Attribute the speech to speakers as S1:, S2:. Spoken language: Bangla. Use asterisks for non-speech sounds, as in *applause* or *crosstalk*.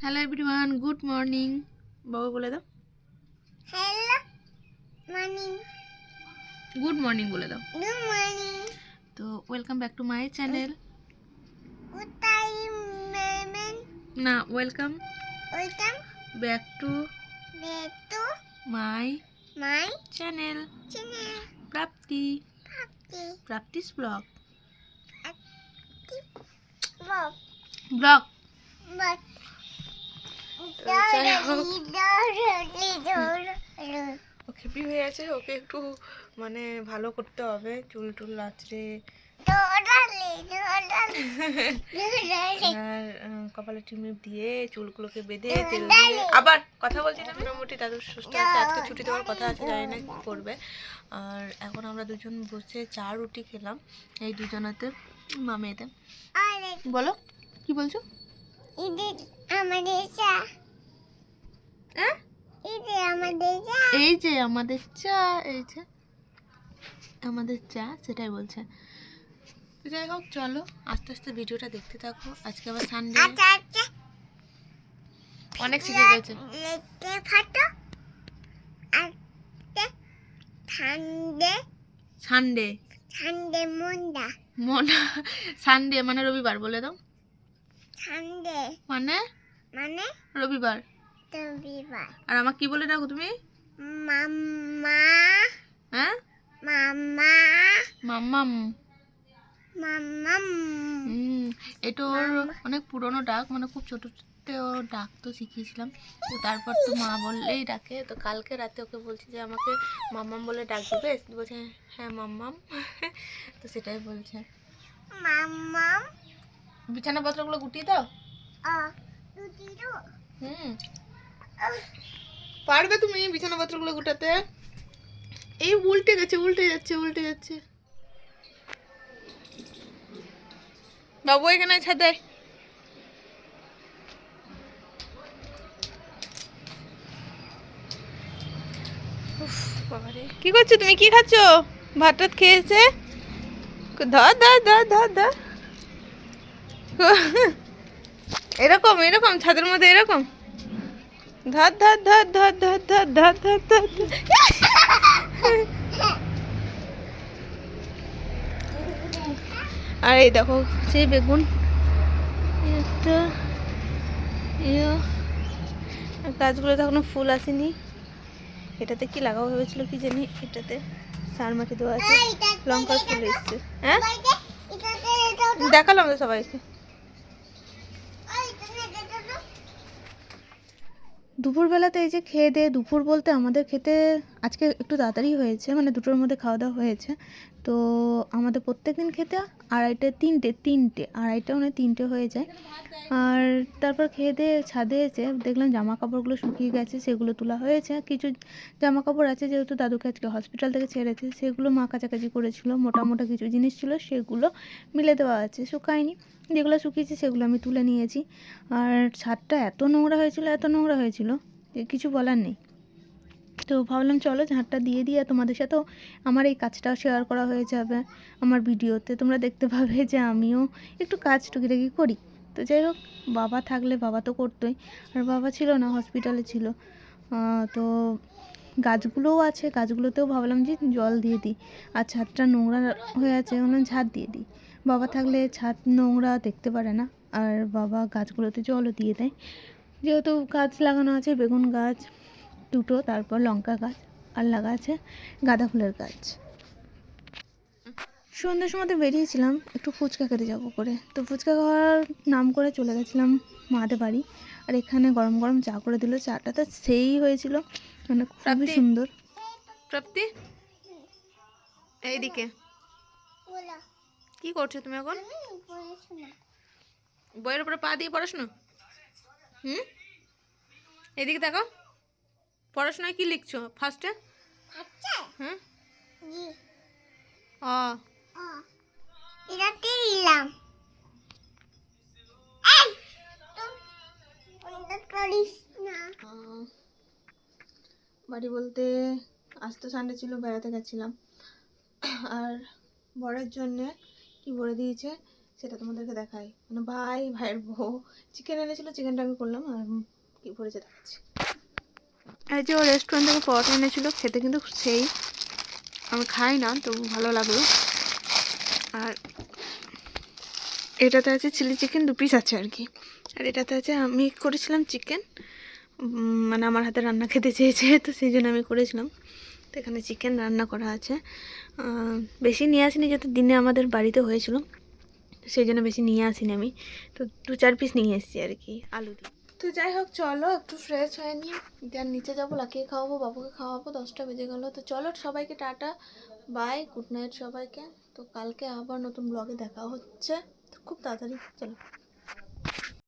S1: হ্যালো এভরিওয়ান গুড মর্নিং বাবা বলে দাও।
S2: হ্যালো মর্নিং
S1: গুড মর্নিং বলে দাও।
S2: গুড মর্নিং
S1: তো welcome back to my channel না welcome
S2: welcome
S1: back to
S2: back to
S1: my
S2: my
S1: channel
S2: channel
S1: Prapti
S2: Papi
S1: Prapti's blog
S2: bob
S1: blog
S2: but
S1: যাই হোক।
S2: দৌড়ি দৌড়ি
S1: ও খেপি আছে ওকে একটু মানে ভালো করতে হবে। চুল টুল আঁচড়ে। আর কপালে টিমিপ দিয়ে চুলগুলোকে বেঁধে তেল দিয়ে। আবার কথা বলছি না, মোটামুটি দাদু সুস্থ আছে, আজকে ছুটি দেওয়ার কথা আছে, জানি না কি করবে। আর এখন আমরা দুজন বসে চা, রুটি খেলাম, এই দুজনাতে, মামেতে। বলো, কি বলছো? এই যে আমাদের চা এই যে আমাদের চা সেটাই বলছে। যাই হোক চলো আস্তে আস্তে ভিডিওটা দেখতে থাকো। আজকে আবার সানডে
S2: আচ্ছা আচ্ছা।
S1: অনেক শিখে গেছে।
S2: ঠান্ডে
S1: সানডে
S2: ঠান্ডে মুন্ডা
S1: মনে সানডে মানে রবিবার বলে দাও।
S2: ঠান্ডে
S1: মানে?
S2: মানে?
S1: রবিবার।
S2: রবিবার।
S1: আর আমাকে কি বলে ডাকো তুমি?
S2: মাম্মা।
S1: হ্যাঁ?
S2: মাম্মা।
S1: মাম্মাম।
S2: মাম্মাম।
S1: এটা ওর অনেক পুরনো ডাক মানে খুব ছোটতে ও ডাক তো শিখিয়েছিলাম। তো তারপর তো মা বললেই ডাকে। তো কালকে রাতে ওকে বলছি যে আমাকে মাম্মাম বলে ডাক দেবে বলছে হ্যাঁ মাম্মাম। তো সেটাই বলছে।
S2: মাম্মাম?
S1: বিছানাপত্রগুলো গুটিয়ে দাও। হুম। পারবে তুমি বিছানাপত্রগুলো গুটাতে? এই উল্টে গেছে উল্টে যাচ্ছে উল্টে যাচ্ছে। বাবু এখানে ছাদে। কি করছ তুমি? কি খাচ্ছ? ভাত টাত খেয়েছে? ধর ধর ধর ধর ধর। *laughs* এরকম এরকম ছাদের মধ্যে এরকম। ধর ধর ধর ধর ধর ধর ধর ধর ধর। আর এই দেখো সেই বেগুন। একটা আর গাছগুলোতে এখনও ফুল আসেনি। এটাতে কি লাগাবো ভেবেছিল কি জানি এটাতে সার মাটি দেওয়া আছে। লঙ্কার ফুল এসছে। হ্যাঁ? দেখালাম তো সবাইকে। দুপুরবেলাতে এই যে খেয়ে দিয়ে দুপুর বলতে আমাদের খেতে আজকে একটু তাড়াতাড়ি হয়েছে মানে দুটোর মধ্যে খাওয়া দাওয়া হয়েছে। তো আমাদের প্রত্যেক দিন খেতে আড়াইটে, তিনটে তিনটে আড়াইটাও নয় তিনটে হয়ে যায়। আর তারপর খেয়ে দিয়ে ছাদে এসে দেখলাম জামা কাপড়গুলো শুকিয়ে গেছে, সেগুলো তোলা হয়েছে। কিছু জামা কাপড় আছে যেহেতু দাদুকে আজকে হসপিটাল থেকে ছেড়েছে, সেগুলো মা কাছাকাছি করেছিল। মোটা মোটা কিছু জিনিস ছিল, সেগুলো মিলে দেওয়া আছে। শুকায়নি, যেগুলো শুকিয়েছে সেগুলো আমি তুলে নিয়েছি। আর ছাদটা এত নোংরা হয়েছিল, এত নোংরা হয়েছিল যে কিছু বলার নেই। তো ভাবলাম চলো ঝাঁটটা দিয়ে দিয়ে তোমাদের সাথেও আমার এই কাজটাও শেয়ার করা হয়ে যাবে আমার ভিডিওতে। তোমরা দেখতে পাবে যে আমিও একটু কাজ টুকিটাকি করি। তো যাই হোক, বাবা থাকলে বাবা তো করতোই। আর বাবা ছিল না হসপিটালে ছিল। তো গাছগুলোও আছে, গাছগুলোতেও ভাবলাম যে জল দিয়ে দিই। আর ছাদটা নোংরা হয়ে আছে ভাবলাম ঝাঁট দিয়ে দিই। বাবা থাকলে ছাদ নোংরা দেখতে পারে না। আর বাবা গাছগুলোতে জলও দিয়ে দেয়। যেহেতু গাছ লাগানো আছে, বেগুন গাছ দুটো তারপর লঙ্কা গাছ আর লাগা আছে গাঁদা ফুলের গাছ। সন্ধ্যের সময় বেরিয়েছিলাম একটু ফুচকা খেতে যাব করে। তো ফুচকা খাওয়ার নাম করে চলে গেছিলাম মাদের বাড়ি আর এখানে গরম গরম চা করে দিল। চাটা তো সেই হয়েছিল মানে খুবই? সুন্দর। প্রাপ্তি? এইদিকে। কি করছ তুমি এখন? বইয়ের উপরে পা দিয়ে পড়াশোনা হুম? এদিকে দেখো পড়াশোনায় কি লিখছো? ফার্স্টে হ্যাঁ আহ, বাড়ি বলতে আজ তো সানডে ছিল বেড়াতে গেছিলাম। আর বরের জন্যে কি বলে দিয়েছে সেটা তোমাদেরকে দেখাই। মানে ভাই ভাইয়ের বউ। চিকেন এনেছিল চিকেনটা আমি করলাম আর কি করেছে দেখাচ্ছি। এই যে ও রেস্টুরেন্ট থেকে পরোটা এনেছিল, খেতে কিন্তু সেই আমি খাই না তবু ভালো লাগল। আর এটাতে আছে চিলি চিকেন দু পিস আছে আর কি আর এটাতে আছে, আমি করেছিলাম চিকেন মানে আমার হাতে রান্না খেতে চেয়েছে, তো সেই জন্য আমি করেছিলাম। তো এখানে চিকেন রান্না করা আছে। বেশি নিয়ে আসিনি যেহেতু দিনে আমাদের বাড়িতে হয়েছিল সেই জন্য বেশি নিয়ে আসিনি আমি। তো দু চার পিস নিয়ে এসেছি আর কি আলু দিয়ে। তো যাই হোক, চলো একটু ফ্রেশ হয়ে নিয়ে যার নিচে যাব লাকিয়ে খাওয়াবো, বাবুকে খাওয়াবো, দশটা বেজে গেলো। তো চলো সবাইকে টাটা বাই গুড নাইট সবাইকে। তো কালকে আবার নতুন ব্লগে দেখা হচ্ছে। তো খুব তাড়াতাড়ি, চলো।